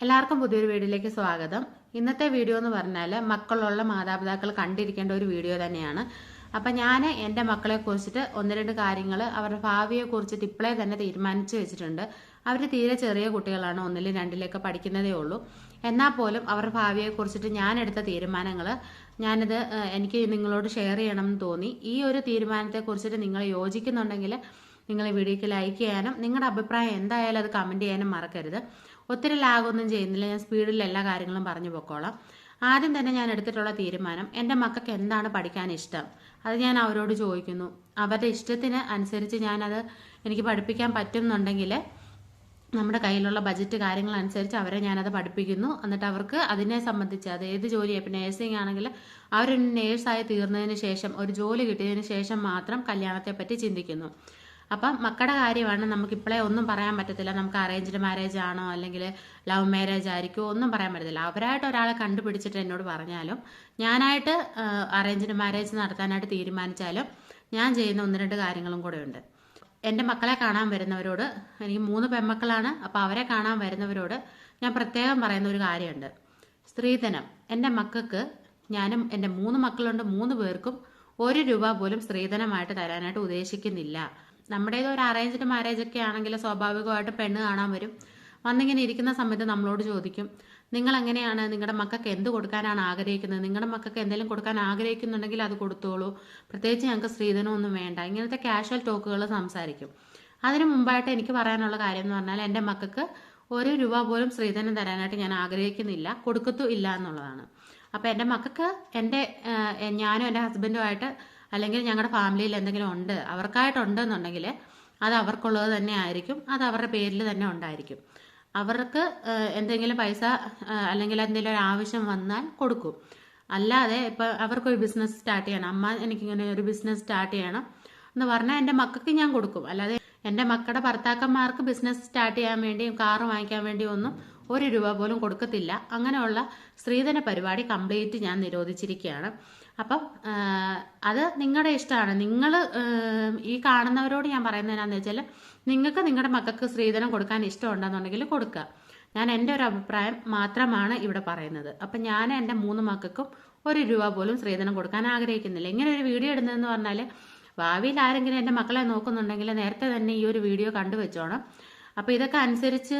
എല്ലാവർക്കും പുതിയൊരു വീഡിയോയിലേക്ക് സ്വാഗതം. ഇന്നത്തെ വീഡിയോ എന്ന് പറഞ്ഞാൽ മക്കളുള്ള മാതാപിതാക്കൾ കണ്ടിരിക്കേണ്ട ഒരു വീഡിയോ തന്നെയാണ്. അപ്പം ഞാൻ എന്റെ മക്കളെ കുറിച്ചിട്ട് ഒന്ന് രണ്ട് കാര്യങ്ങൾ അവരുടെ ഭാവിയെ കുറിച്ചിട്ട് ഇപ്പോഴേ തന്നെ തീരുമാനിച്ചു വെച്ചിട്ടുണ്ട്. അവർ തീരെ ചെറിയ കുട്ടികളാണ് ഒന്നിലും രണ്ടിലൊക്കെ പഠിക്കുന്നതേ ഉള്ളൂ. എന്നാൽ പോലും അവരുടെ ഭാവിയെ കുറിച്ചിട്ട് ഞാൻ എടുത്ത തീരുമാനങ്ങൾ ഞാനിത് എനിക്ക് നിങ്ങളോട് ഷെയർ ചെയ്യണം എന്ന് തോന്നി. ഈ ഒരു തീരുമാനത്തെ കുറിച്ചിട്ട് നിങ്ങൾ യോജിക്കുന്നുണ്ടെങ്കിൽ നിങ്ങൾ വീഡിയോക്ക് ലൈക്ക് ചെയ്യാനും നിങ്ങളുടെ അഭിപ്രായം എന്തായാലും അത് കമന്റ് ചെയ്യാനും മറക്കരുത്. ഒത്തിരി ലാഗൊന്നും ചെയ്യുന്നില്ല. ഞാൻ സ്പീഡിൽ എല്ലാ കാര്യങ്ങളും പറഞ്ഞു പൊക്കോളാം. ആദ്യം തന്നെ ഞാൻ എടുത്തിട്ടുള്ള തീരുമാനം എന്റെ മക്കൾക്ക് എന്താണ് പഠിക്കാൻ ഇഷ്ടം? അത് ഞാൻ അവരോട് ചോദിക്കുന്നു. അവരുടെ ഇഷ്ടത്തിന് അനുസരിച്ച് ഞാനത് എനിക്ക് പഠിപ്പിക്കാൻ പറ്റുന്നുണ്ടെങ്കിൽ നമ്മുടെ കയ്യിലുള്ള ബജറ്റ് കാര്യങ്ങൾ അനുസരിച്ച് അവരെ ഞാനത് പഠിപ്പിക്കുന്നു. എന്നിട്ട് അവർക്ക് അതിനെ സംബന്ധിച്ച് അത് ഏത് ജോലിയാണ് ഇപ്പം നേഴ്സിംഗ് ആണെങ്കിൽ അവരൊരു നേഴ്സായി തീർന്നതിന് ശേഷം ഒരു ജോലി കിട്ടിയതിന് ശേഷം മാത്രം കല്യാണത്തെ പറ്റി ചിന്തിക്കുന്നു. അപ്പം മക്കളുടെ കാര്യമാണ് നമുക്ക് ഇപ്പോഴേ ഒന്നും പറയാൻ പറ്റത്തില്ല. നമുക്ക് അറേഞ്ച്ഡ് മാരേജ് ആണോ അല്ലെങ്കിൽ ലവ് മാരേജ് ആയിരിക്കുമോ ഒന്നും പറയാൻ പറ്റത്തില്ല. അവരായിട്ട് ഒരാളെ കണ്ടുപിടിച്ചിട്ട് എന്നോട് പറഞ്ഞാലും ഞാനായിട്ട് അറേഞ്ച്ഡ് മാരേജ് നടത്താനായിട്ട് തീരുമാനിച്ചാലും ഞാൻ ചെയ്യുന്ന ഒന്ന് രണ്ട് കാര്യങ്ങളും കൂടെ ഉണ്ട്. എന്റെ മക്കളെ കാണാൻ വരുന്നവരോട് എനിക്ക് മൂന്ന് പെൺമക്കളാണ് അപ്പോൾ അവരെ കാണാൻ വരുന്നവരോട് ഞാൻ പ്രത്യേകം പറയുന്ന ഒരു കാര്യമുണ്ട്. സ്ത്രീധനം. എന്റെ മക്കൾക്ക് ഞാനും എന്റെ മൂന്ന് മക്കളുണ്ട് മൂന്ന് പേർക്കും ഒരു രൂപ പോലും സ്ത്രീധനമായിട്ട് തരാനായിട്ട് ഉദ്ദേശിക്കുന്നില്ല. നമ്മുടേത് ഒരു അറേഞ്ച്ഡ് മാരേജ് ഒക്കെ ആണെങ്കിൽ സ്വാഭാവികമായിട്ട് പെണ്ണ് കാണാൻ വരും. വന്നിങ്ങനെ ഇരിക്കുന്ന സമയത്ത് നമ്മളോട് ചോദിക്കും നിങ്ങൾ എങ്ങനെയാണ് നിങ്ങളുടെ മക്കൾക്ക് എന്ത് കൊടുക്കാനാണ് ആഗ്രഹിക്കുന്നത്? നിങ്ങളുടെ മക്കൾക്ക് എന്തെങ്കിലും കൊടുക്കാൻ ആഗ്രഹിക്കുന്നുണ്ടെങ്കിൽ അത് കൊടുത്തോളൂ. പ്രത്യേകിച്ച് ഞങ്ങൾക്ക് സ്ത്രീധനമൊന്നും വേണ്ട. ഇങ്ങനത്തെ കാഷ്വൽ ടോക്കുകൾ സംസാരിക്കും. അതിനു മുമ്പായിട്ട് എനിക്ക് പറയാനുള്ള കാര്യം എന്ന് പറഞ്ഞാൽ എന്റെ മക്കൾക്ക് ഒരു രൂപ പോലും സ്ത്രീധനം തരാനായിട്ട് ഞാൻ ആഗ്രഹിക്കുന്നില്ല കൊടുക്കത്തും ഇല്ല എന്നുള്ളതാണ്. അപ്പോൾ എന്റെ മക്കൾക്ക് എന്റെ ഞാനും എന്റെ ഹസ്ബൻഡുമായിട്ട് അല്ലെങ്കിൽ ഞങ്ങളുടെ ഫാമിലിയിൽ എന്തെങ്കിലും ഉണ്ട് അവർക്കായിട്ടുണ്ടെന്നുണ്ടെങ്കിൽ അത് അവർക്കുള്ളത് തന്നെ ആയിരിക്കും അത് അവരുടെ പേരിൽ തന്നെ ഉണ്ടായിരിക്കും. അവർക്ക് എന്തെങ്കിലും പൈസ അല്ലെങ്കിൽ എന്തെങ്കിലും ഒരു ആവശ്യം വന്നാൽ കൊടുക്കും. അല്ലാതെ ഇപ്പം അവർക്കൊരു ബിസിനസ് സ്റ്റാർട്ട് ചെയ്യണം അമ്മ എനിക്കിങ്ങനെ ഒരു ബിസിനസ് സ്റ്റാർട്ട് ചെയ്യണം എന്ന് പറഞ്ഞാൽ എന്റെ മക്കൾക്ക് ഞാൻ കൊടുക്കും. അല്ലാതെ എന്റെ മക്കളുടെ ഭർത്താക്കന്മാർക്ക് ബിസിനസ് സ്റ്റാർട്ട് ചെയ്യാൻ വേണ്ടിയും കാറ് വാങ്ങിക്കാൻ വേണ്ടിയും ഒന്നും ഒരു രൂപ പോലും കൊടുക്കത്തില്ല. അങ്ങനെയുള്ള സ്ത്രീധന പരിപാടി കംപ്ലീറ്റ് ഞാൻ നിരോധിച്ചിരിക്കുകയാണ്. അപ്പം അത് നിങ്ങളുടെ ഇഷ്ടമാണ് നിങ്ങൾ ഈ കാണുന്നവരോട് ഞാൻ പറയുന്നത് എന്നാന്ന് വെച്ചാൽ നിങ്ങൾക്ക് നിങ്ങളുടെ മക്കൾക്ക് സ്ത്രീധനം കൊടുക്കാൻ ഇഷ്ടമുണ്ടെന്നുണ്ടെങ്കിൽ കൊടുക്കുക. ഞാൻ എന്റെ ഒരു അഭിപ്രായം മാത്രമാണ് ഇവിടെ പറയുന്നത്. അപ്പം ഞാൻ എന്റെ മൂന്ന് മക്കൾക്കും ഒരു രൂപ പോലും സ്ത്രീധനം കൊടുക്കാൻ ആഗ്രഹിക്കുന്നില്ല. ഇങ്ങനെ ഒരു വീഡിയോ ഇടുന്നതെന്ന് പറഞ്ഞാൽ ഭാവിയിൽ ആരെങ്കിലും എന്റെ മക്കളെ നോക്കുന്നുണ്ടെങ്കിൽ നേരത്തെ തന്നെ ഈ ഒരു വീഡിയോ കണ്ടു വെച്ചോണം. അപ്പോൾ ഇതൊക്കെ അനുസരിച്ച്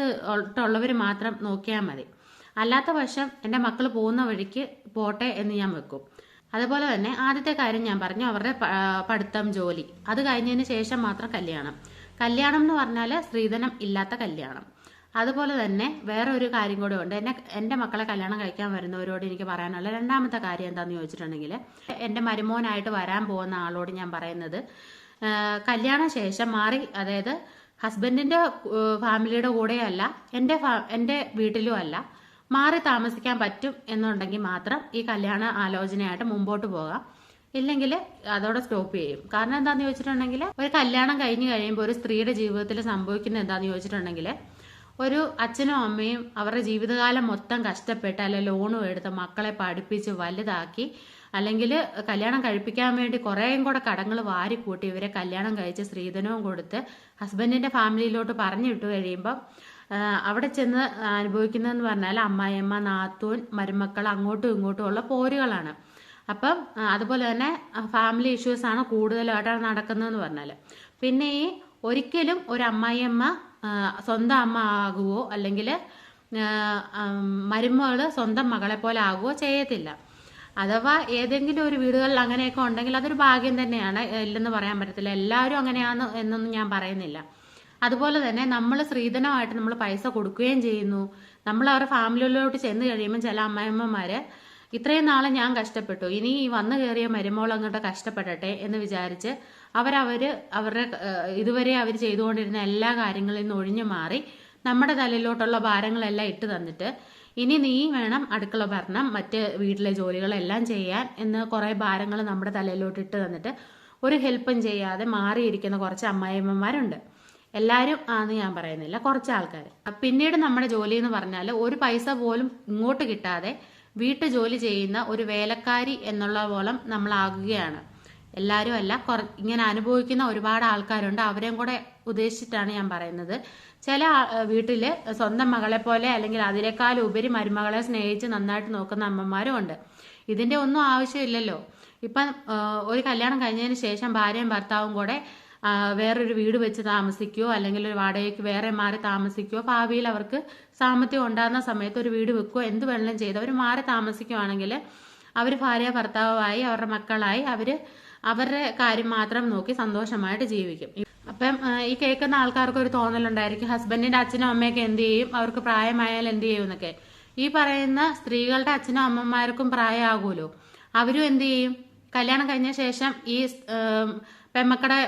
ഉള്ളവർ മാത്രം നോക്കിയാൽ മതി. അല്ലാത്ത പക്ഷം എന്റെ മക്കൾ പോകുന്ന വഴിക്ക് പോട്ടെ എന്ന് ഞാൻ വെക്കും. അതുപോലെ തന്നെ ആദ്യത്തെ കാര്യം ഞാൻ പറഞ്ഞു അവരുടെ പഠിത്തം ജോലി. അത് കഴിഞ്ഞതിന് ശേഷം മാത്രം കല്യാണം. കല്യാണം എന്ന് പറഞ്ഞാൽ സ്ത്രീധനം ഇല്ലാത്ത കല്യാണം. അതുപോലെ തന്നെ വേറെ ഒരു കാര്യം കൂടെ ഉണ്ട്. എന്നെ എന്റെ മക്കളെ കല്യാണം കഴിക്കാൻ വരുന്നവരോട് എനിക്ക് പറയാനുള്ള രണ്ടാമത്തെ കാര്യം എന്താണെന്ന് ചോദിച്ചിട്ടുണ്ടെങ്കിൽ എന്റെ മരുമോനായിട്ട് വരാൻ പോകുന്ന ആളോട് ഞാൻ പറയുന്നത് കല്യാണ ശേഷം മാറി അതായത് ഹസ്ബൻഡിന്റെ ഫാമിലിയുടെ കൂടെയല്ല എന്റെ എന്റെ വീട്ടിലും അല്ല മാറി താമസിക്കാൻ പറ്റും എന്നുണ്ടെങ്കിൽ മാത്രം ഈ കല്യാണ ആലോചനയായിട്ട് മുമ്പോട്ട് പോകാം. ഇല്ലെങ്കിൽ അതോടെ സ്റ്റോപ്പ് ചെയ്യും. കാരണം എന്താന്ന് ചോദിച്ചിട്ടുണ്ടെങ്കിൽ ഒരു കല്യാണം കഴിഞ്ഞ് കഴിയുമ്പോൾ ഒരു സ്ത്രീയുടെ ജീവിതത്തിൽ സംഭവിക്കുന്നത് എന്താന്ന് ചോദിച്ചിട്ടുണ്ടെങ്കിൽ ഒരു അച്ഛനും അമ്മയും അവരുടെ ജീവിതകാലം മൊത്തം കഷ്ടപ്പെട്ട് അല്ലെ ലോണും എടുത്ത് മക്കളെ പഠിപ്പിച്ച് വലുതാക്കി അല്ലെങ്കിൽ കല്യാണം കഴിപ്പിക്കാൻ വേണ്ടി കുറേയും കൂടെ കടങ്ങൾ വാരിക്കൂട്ടി ഇവരെ കല്യാണം കഴിച്ച് സ്ത്രീധനവും കൊടുത്ത് ഹസ്ബൻഡിന്റെ ഫാമിലിയിലോട്ട് പറഞ്ഞു വിട്ടു കഴിയുമ്പം അവിടെ ചെന്ന് അനുഭവിക്കുന്നതെന്ന് പറഞ്ഞാൽ അമ്മായിയമ്മ നാത്തൂൻ മരുമക്കൾ അങ്ങോട്ടും ഇങ്ങോട്ടും ഉള്ള പോരുകളാണ്. അപ്പം അതുപോലെ തന്നെ ഫാമിലി ഇഷ്യൂസ് ആണ് കൂടുതലായിട്ട് നടക്കുന്നതെന്ന് പറഞ്ഞാൽ പിന്നെ ഈ ഒരിക്കലും ഒരു അമ്മായിയമ്മ സ്വന്തം അമ്മ ആകുവോ അല്ലെങ്കിൽ മരുമകൾ സ്വന്തം മകളെ പോലെ ആകുവോ ചെയ്യത്തില്ല. അഥവാ ഏതെങ്കിലും ഒരു വീടുകളിൽ അങ്ങനെയൊക്കെ ഉണ്ടെങ്കിൽ അതൊരു ഭാഗ്യം തന്നെയാണ്. ഇല്ലെന്ന് പറയാൻ പറ്റത്തില്ല. എല്ലാവരും അങ്ങനെയാണ് എന്നൊന്നും ഞാൻ പറയുന്നില്ല. അതുപോലെ തന്നെ നമ്മൾ സ്ത്രീധനമായിട്ട് നമ്മൾ പൈസ കൊടുക്കുകയും ചെയ്യുന്നു. നമ്മൾ അവരുടെ ഫാമിലിയിലോട്ട് ചെന്ന് കഴിയുമ്പോൾ ചില അമ്മായിമ്മമാര് ഇത്രയും നാളെ ഞാൻ കഷ്ടപ്പെട്ടു. ഇനി ഈ വന്നു കയറിയ മരുമോൾ അങ്ങോട്ട് കഷ്ടപ്പെടട്ടെ എന്ന് വിചാരിച്ച് അവരവര് അവരുടെ ഇതുവരെ അവർ ചെയ്തുകൊണ്ടിരുന്ന എല്ലാ കാര്യങ്ങളിൽ നിന്ന് ഒഴിഞ്ഞു മാറി നമ്മുടെ തലയിലോട്ടുള്ള ഭാരങ്ങളെല്ലാം ഇട്ട് തന്നിട്ട് ഇനി നീ വേണം അടുക്കള ഭരണം മറ്റ് വീട്ടിലെ ജോലികളെല്ലാം ചെയ്യാൻ എന്ന് കുറേ ഭാരങ്ങൾ നമ്മുടെ തലയിലോട്ട് ഇട്ട് തന്നിട്ട് ഒരു ഹെൽപ്പും ചെയ്യാതെ മാറിയിരിക്കുന്ന കുറച്ച് അമ്മായിമ്മമാരുണ്ട് എല്ലാവരും ആന്ന് ഞാൻ പറയുന്നില്ല. കുറച്ച് ആൾക്കാർ പിന്നീട് നമ്മുടെ ജോലി എന്ന് പറഞ്ഞാൽ ഒരു പൈസ പോലും ഇങ്ങോട്ട് കിട്ടാതെ വീട്ടു ജോലി ചെയ്യുന്ന ഒരു വേലക്കാരി എന്നുള്ള പോലും നമ്മളാകുകയാണ്. എല്ലാവരും അല്ല കുറ ഇങ്ങനെ അനുഭവിക്കുന്ന ഒരുപാട് ആൾക്കാരുണ്ട്. അവരെയും കൂടെ ഉദ്ദേശിച്ചിട്ടാണ് ഞാൻ പറയുന്നത്. ചില വീട്ടിൽ സ്വന്തം മകളെ പോലെ അല്ലെങ്കിൽ അതിനേക്കാൾ ഉപരി മരുമകളെ സ്നേഹിച്ച് നന്നായിട്ട് നോക്കുന്ന അമ്മമാരും ഉണ്ട്. ഇതിന്റെ ഒന്നും ആവശ്യമില്ലല്ലോ. ഇപ്പം ഒരു കല്യാണം കഴിഞ്ഞതിന് ശേഷം ഭാര്യയും ഭർത്താവും കൂടെ വേറൊരു വീട് വെച്ച് താമസിക്കുകയോ അല്ലെങ്കിൽ ഒരു വാടകയ്ക്ക് വേറെ മാറി താമസിക്കുകയോ ഭാവിയിൽ അവർക്ക് സാമ്പത്തികം ഉണ്ടാകുന്ന സമയത്ത് ഒരു വീട് വെക്കുകയോ എന്ത് വേണമെങ്കിലും ചെയ്ത് അവർ മാറി താമസിക്കുകയാണെങ്കിൽ അവർ ഭാര്യ ഭർത്താവായി അവരുടെ മക്കളായി അവർ അവരുടെ കാര്യം മാത്രം നോക്കി സന്തോഷമായിട്ട് ജീവിക്കും. അപ്പം ഈ കേൾക്കുന്ന ആൾക്കാർക്ക് ഒരു തോന്നലുണ്ടായിരിക്കും ഹസ്ബൻഡിന്റെ അച്ഛനും അമ്മയൊക്കെ എന്ത് ചെയ്യും? അവർക്ക് പ്രായമായാൽ എന്ത് ചെയ്യും എന്നൊക്കെ. ഈ പറയുന്ന സ്ത്രീകളുടെ അച്ഛനും അമ്മമാർക്കും പ്രായമാകുമല്ലോ. അവരും എന്ത് ചെയ്യും? കല്യാണം കഴിഞ്ഞ ശേഷം ഈ പെമ്മക്കളെ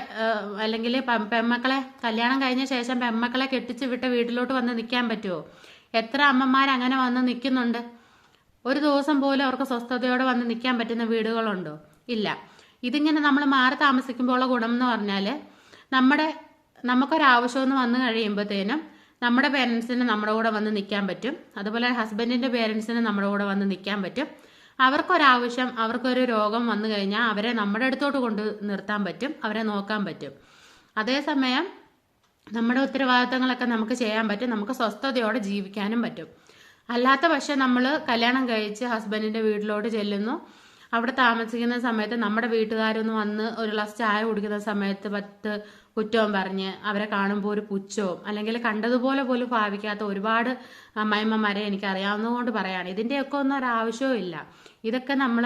അല്ലെങ്കിൽ പെമ്മക്കളെ കല്യാണം കഴിഞ്ഞ ശേഷം പെമ്മക്കളെ കെട്ടിച്ച് വിട്ട് വീട്ടിലോട്ട് വന്ന് നിൽക്കാൻ പറ്റുമോ എത്ര അമ്മമാർ അങ്ങനെ വന്ന് നിൽക്കുന്നുണ്ട് ഒരു ദിവസം പോലും അവർക്ക് സ്വസ്ഥതയോടെ വന്ന് നിൽക്കാൻ പറ്റുന്ന വീടുകളുണ്ടോ? ഇല്ല. ഇതിങ്ങനെ നമ്മൾ മാറി താമസിക്കുമ്പോൾ ഗുണം എന്ന് പറഞ്ഞാൽ നമ്മുടെ നമുക്കൊരാവശ്യമെന്ന് വന്നു കഴിയുമ്പോഴത്തേനും നമ്മുടെ പേരൻസിന് നമ്മുടെ കൂടെ വന്ന് നിൽക്കാൻ പറ്റും. അതുപോലെ ഹസ്ബൻഡിന്റെ പേരൻസിന് നമ്മുടെ കൂടെ വന്ന് നിൽക്കാൻ പറ്റും. അവർക്കൊരാവശ്യം അവർക്കൊരു രോഗം വന്നു കഴിഞ്ഞാൽ അവരെ നമ്മുടെ അടുത്തോട്ട് കൊണ്ട് നിർത്താൻ പറ്റും അവരെ നോക്കാൻ പറ്റും. അതേസമയം നമ്മുടെ ഉത്തരവാദിത്തങ്ങളൊക്കെ നമുക്ക് ചെയ്യാൻ പറ്റും നമുക്ക് സ്വസ്ഥതയോടെ ജീവിക്കാനും പറ്റും. അല്ലാത്ത പക്ഷെ നമ്മൾ കല്യാണം കഴിച്ച് ഹസ്ബൻഡിന്റെ വീട്ടിലോട്ട് ചെല്ലുന്നു. അവിടെ താമസിക്കുന്ന സമയത്ത് നമ്മുടെ വീട്ടുകാരൊന്ന് വന്ന് ഒരു ഗ്ലാസ് ചായ കുടിക്കുന്ന സമയത്ത് പത്ത് കുറ്റവും പറഞ്ഞ് അവരെ കാണുമ്പോൾ ഒരു പുച്ഛവും അല്ലെങ്കിൽ കണ്ടതുപോലെ പോലും ഭാവിക്കാത്ത ഒരുപാട് അമ്മായിമ്മമാരെ എനിക്ക് അറിയാവുന്നതുകൊണ്ട് പറയാണ്. ഇതിന്റെയൊക്കെ ഒന്നും ഒരാവശ്യവും ഇല്ല. ഇതൊക്കെ നമ്മൾ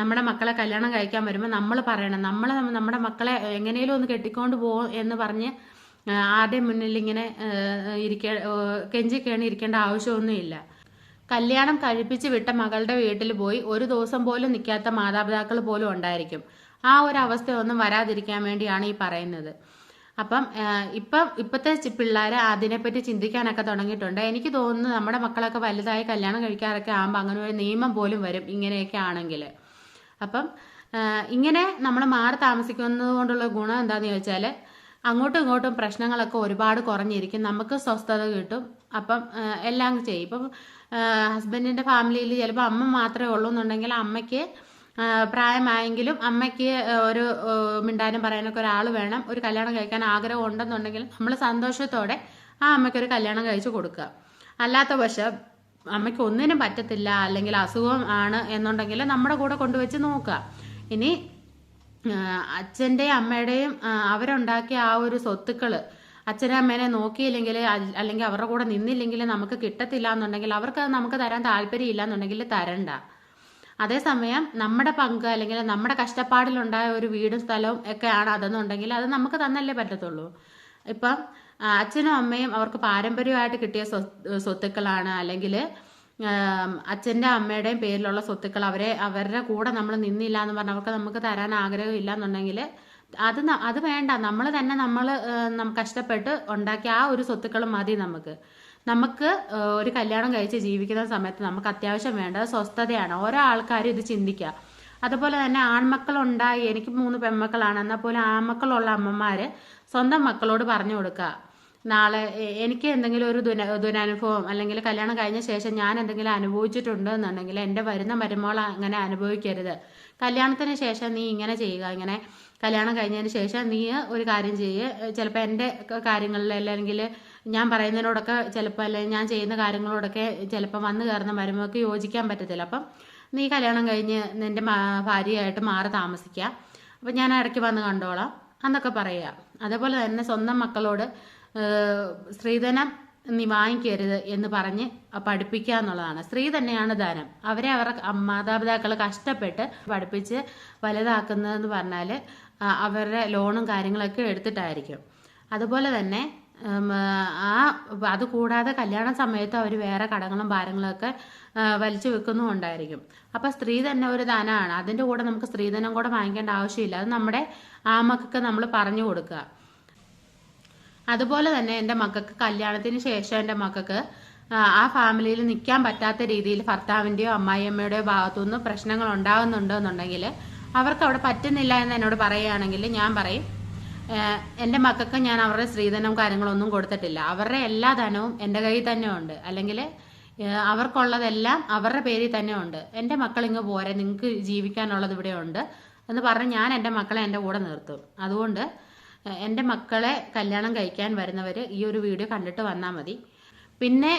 നമ്മുടെ മക്കളെ കല്യാണം കഴിക്കാൻ വരുമ്പോൾ നമ്മൾ പറയണം. നമ്മൾ നമ്മുടെ മക്കളെ എങ്ങനെയും ഒന്ന് കെട്ടിക്കൊണ്ട് പോകും എന്ന് പറഞ്ഞ് ആദ്യം മുന്നിൽ ഇങ്ങനെ ഇരിക്ക കെഞ്ചി കേണി ഇരിക്കേണ്ട ആവശ്യമൊന്നുമില്ല കല്യാണം കഴിപ്പിച്ച് വിട്ട മകളുടെ വീട്ടിൽ പോയി ഒരു ദിവസം പോലും നിൽക്കാത്ത മാതാപിതാക്കൾ പോലും ഉണ്ടായിരിക്കും. ആ ഒരു അവസ്ഥയൊന്നും വരാതിരിക്കാൻ വേണ്ടിയാണ് ഈ പറയുന്നത്. അപ്പം ഇപ്പം ഇപ്പോഴത്തെ പിള്ളേർ അതിനെപ്പറ്റി ചിന്തിക്കാനൊക്കെ തുടങ്ങിയിട്ടുണ്ട്. എനിക്ക് തോന്നുന്നു നമ്മുടെ മക്കളൊക്കെ വലുതായി കല്യാണം കഴിക്കാറൊക്കെ ആകുമ്പോൾ അങ്ങനെ ഒരു നിയമം പോലും വരും ഇങ്ങനെയൊക്കെ ആണെങ്കിൽ. അപ്പം ഇങ്ങനെ നമ്മൾ മാറി താമസിക്കുന്നത് കൊണ്ടുള്ള ഗുണം എന്താണെന്ന് ചോദിച്ചാൽ അങ്ങോട്ടും ഇങ്ങോട്ടും പ്രശ്നങ്ങളൊക്കെ ഒരുപാട് കുറഞ്ഞിരിക്കും. നമുക്ക് സ്വസ്ഥത കിട്ടും. അപ്പം എല്ലാം ചെയ്യും. ഇപ്പം ഹസ്ബൻഡിന്റെ ഫാമിലിയിൽ ചിലപ്പോൾ അമ്മ മാത്രമേ ഉള്ളൂ എന്നുണ്ടെങ്കിൽ അമ്മയ്ക്ക് പ്രായമായെങ്കിലും അമ്മയ്ക്ക് ഒരു മിണ്ടാനും പറയാനൊക്കെ ഒരാൾ വേണം. ഒരു കല്യാണം കഴിക്കാൻ ആഗ്രഹം ഉണ്ടെന്നുണ്ടെങ്കിൽ നമ്മൾ സന്തോഷത്തോടെ ആ അമ്മയ്ക്ക് ഒരു കല്യാണം കഴിച്ചു കൊടുക്കുക. അല്ലാത്ത പക്ഷം അമ്മയ്ക്ക് ഒന്നിനും പറ്റത്തില്ല അല്ലെങ്കിൽ അസുഖം ആണ് എന്നുണ്ടെങ്കിൽ നമ്മുടെ കൂടെ കൊണ്ടുവച്ച് നോക്കുക. ഇനി അച്ഛന്റെയും അമ്മയുടെയും അവരുണ്ടാക്കിയ ആ ഒരു സ്വത്തുക്കൾ അച്ഛനെ അമ്മേനെ നോക്കിയില്ലെങ്കിൽ അല്ലെങ്കിൽ അവരുടെ കൂടെ നിന്നില്ലെങ്കിൽ നമുക്ക് കിട്ടത്തില്ല എന്നുണ്ടെങ്കിൽ അവർക്ക് അത് നമുക്ക് തരാൻ താല്പര്യം ഇല്ല എന്നുണ്ടെങ്കിൽ തരണ്ട. അതേസമയം നമ്മുടെ പങ്ക് അല്ലെങ്കിൽ നമ്മുടെ കഷ്ടപ്പാടിലുണ്ടായ ഒരു വീടും സ്ഥലവും ഒക്കെ ഒക്കെയാണ് അതെന്നുണ്ടെങ്കിൽ അത് നമുക്ക് തന്നല്ലേ പറ്റത്തുള്ളൂ. ഇപ്പം അച്ഛനും അമ്മയും അവർക്ക് പാരമ്പര്യമായിട്ട് കിട്ടിയ സ്വത്തുക്കളാണ് അല്ലെങ്കിൽ അച്ഛന്റെ അമ്മയുടെയും പേരിലുള്ള സ്വത്തുക്കൾ അവരെ അവരുടെ കൂടെ നമ്മൾ നിന്നില്ല എന്ന് പറഞ്ഞാൽ അവർക്ക് നമുക്ക് തരാൻ ആഗ്രഹമില്ല എന്നുണ്ടെങ്കിൽ അത് അത് വേണ്ട. നമ്മൾ തന്നെ നമ്മൾ കഷ്ടപ്പെട്ട് ഉണ്ടാക്കിയ ആ ഒരു സ്വത്തുക്കൾ മതി നമുക്ക്. നമുക്ക് ഒരു കല്യാണം കഴിച്ച് ജീവിക്കുന്ന സമയത്ത് നമുക്ക് അത്യാവശ്യം വേണ്ടത് സ്വസ്ഥതയാണ്. ഓരോ ആൾക്കാരും ഇത് ചിന്തിക്കുക അതുപോലെ തന്നെ ആൺമക്കൾ ഉണ്ടായി എനിക്ക് മൂന്ന് പെൺമക്കളാണ് എന്നാൽ പോലും ആൺമക്കളുള്ള അമ്മമാര് സ്വന്തം മക്കളോട് പറഞ്ഞു കൊടുക്കുക നാളെ എനിക്ക് എന്തെങ്കിലും ഒരു ദുന ദുരനുഭവം അല്ലെങ്കിൽ കല്യാണം കഴിഞ്ഞ ശേഷം ഞാൻ എന്തെങ്കിലും അനുഭവിച്ചിട്ടുണ്ട് എന്നുണ്ടെങ്കിൽ എന്റെ വരുന്ന മരുമോൾ അങ്ങനെ അനുഭവിക്കരുത്. കല്യാണത്തിന് ശേഷം നീ ഇങ്ങനെ ചെയ്യുക ഇങ്ങനെ കല്യാണം കഴിഞ്ഞതിന് ശേഷം നീ ഒരു കാര്യം ചെയ്യുക ചിലപ്പോൾ എന്റെ കാര്യങ്ങളിൽ അല്ലെങ്കിൽ ഞാൻ പറയുന്നതിനോടൊക്കെ ചിലപ്പോൾ അല്ലെങ്കിൽ ഞാൻ ചെയ്യുന്ന കാര്യങ്ങളോടൊക്കെ ചിലപ്പോൾ വന്നു കയറുന്ന മരുമൊക്കെ യോജിക്കാൻ പറ്റത്തില്ല. അപ്പം നീ കല്യാണം കഴിഞ്ഞ് നിന്റെ ഭാര്യയായിട്ട് മാറി താമസിക്കുക അപ്പം ഞാൻ ഇടയ്ക്ക് വന്ന് കണ്ടോളാം എന്നൊക്കെ പറയുക അതേപോലെ തന്നെ സ്വന്തം മക്കളോട് സ്ത്രീധനം നീ വാങ്ങിക്കരുത് എന്ന് പറഞ്ഞ് പഠിപ്പിക്കുക എന്നുള്ളതാണ്. സ്ത്രീ തന്നെയാണ് ധനം. അവരെ അവരുടെ മാതാപിതാക്കൾ കഷ്ടപ്പെട്ട് പഠിപ്പിച്ച് വലുതാക്കുന്നതെന്ന് പറഞ്ഞാൽ അവരുടെ ലോണും കാര്യങ്ങളൊക്കെ എടുത്തിട്ടായിരിക്കും. അതുപോലെ തന്നെ ആ അത് കൂടാതെ കല്യാണ സമയത്ത് അവർ വേറെ കടങ്ങളും ഭാരങ്ങളൊക്കെ വലിച്ചു വെക്കുന്നുണ്ടായിരിക്കും അപ്പം സ്ത്രീ തന്നെ ഒരു ധനമാണ് അതിന്റെ കൂടെ നമുക്ക് സ്ത്രീധനം കൂടെ വാങ്ങിക്കേണ്ട ആവശ്യമില്ല. അത് നമ്മുടെ ആ മക്കൾക്ക് നമ്മൾ പറഞ്ഞു കൊടുക്കുക. അതുപോലെ തന്നെ എന്റെ മക്കൾക്ക് കല്യാണത്തിന് ശേഷം എന്റെ മക്കൾക്ക് ആ ഫാമിലിയിൽ നിൽക്കാൻ പറ്റാത്ത രീതിയിൽ ഭർത്താവിന്റെയോ അമ്മായിയമ്മയുടെയോ ഭാഗത്തുനിന്ന് പ്രശ്നങ്ങൾ ഉണ്ടാകുന്നുണ്ടോ എന്നുണ്ടെങ്കിൽ അവർക്ക് അവിടെ പറ്റുന്നില്ല എന്ന് എന്നോട് പറയുകയാണെങ്കിൽ ഞാൻ പറയും എന്റെ മക്കൾക്ക് ഞാൻ അവരുടെ സ്ത്രീധനം കാര്യങ്ങളൊന്നും കൊടുത്തിട്ടില്ല. അവരുടെ എല്ലാ ധനവും എന്റെ കയ്യിൽ തന്നെ ഉണ്ട് അല്ലെങ്കിൽ അവർക്കുള്ളതെല്ലാം അവരുടെ പേരിൽ തന്നെ ഉണ്ട് എന്റെ മക്കൾ ഇങ്ങ് പോരെ നിങ്ങൾക്ക് ജീവിക്കാനുള്ളത് ഇവിടെ ഉണ്ട് എന്ന് പറഞ്ഞ് ഞാൻ എന്റെ മക്കളെ എന്റെ കൂടെ നിർത്തും. അതുകൊണ്ട് എന്റെ മക്കളെ കല്യാണം കഴിക്കാൻ വരുന്നവർ ഈ ഒരു വീഡിയോ കണ്ടിട്ട് വന്നാൽ മതി. പിന്നെ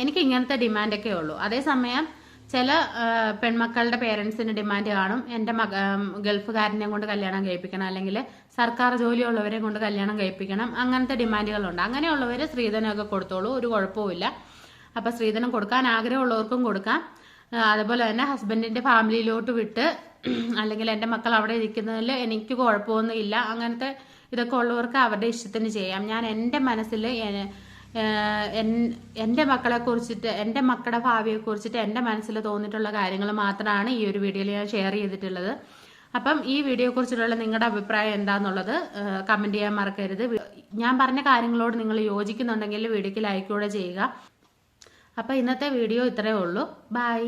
എനിക്ക് ഇങ്ങനത്തെ ഡിമാൻഡൊക്കെ ഉള്ളൂ. അതേസമയം ചില പെൺമക്കളുടെ പേരൻസിന് ഡിമാൻഡ് കാണും. എന്റെ മക ഗൾഫുകാരനെ കൊണ്ട് കല്യാണം കഴിപ്പിക്കണം. അല്ലെങ്കിൽ സർക്കാർ ജോലിയുള്ളവരെ കൊണ്ട് കല്യാണം കഴിപ്പിക്കണം. അങ്ങനത്തെ ഡിമാൻഡുകളുണ്ട് അങ്ങനെയുള്ളവർ സ്ത്രീധനമൊക്കെ കൊടുത്തോളൂ. ഒരു കുഴപ്പവുമില്ല അപ്പം സ്ത്രീധനം കൊടുക്കാൻ ആഗ്രഹമുള്ളവർക്കും കൊടുക്കാം. അതുപോലെ തന്നെ ഹസ്ബൻഡിന്റെ ഫാമിലിയിലോട്ട് വിട്ട് അല്ലെങ്കിൽ എന്റെ മക്കൾ അവിടെ ഇരിക്കുന്നതിൽ എനിക്ക് കുഴപ്പമൊന്നും ഇല്ല. അങ്ങനത്തെ ഇതൊക്കെ ഉള്ളവർക്ക് അവരുടെ ഇഷ്ടത്തിന് ചെയ്യാം. ഞാൻ എന്റെ മനസ്സിൽ എന്റെ മക്കളെ കുറിച്ചിട്ട് എന്റെ മക്കളുടെ ഭാവിയെ കുറിച്ചിട്ട് എന്റെ മനസ്സിൽ തോന്നിയിട്ടുള്ള കാര്യങ്ങൾ മാത്രമാണ് ഈ ഒരു വീഡിയോയിൽ ഞാൻ ഷെയർ ചെയ്തിട്ടുള്ളത്. അപ്പം ഈ വീഡിയോയെ കുറിച്ചിട്ടുള്ള നിങ്ങളുടെ അഭിപ്രായം എന്താണെന്നുള്ളത് കമന്റ് ചെയ്യാൻ മറക്കരുത്. ഞാൻ പറഞ്ഞ കാര്യങ്ങളോട് നിങ്ങൾ യോജിക്കുന്നുണ്ടെങ്കിൽ വീഡിയോക്ക് ലൈക്ക് കൂടെ ചെയ്യുക. അപ്പം ഇന്നത്തെ വീഡിയോ ഇത്രയേ ഉള്ളൂ. ബൈ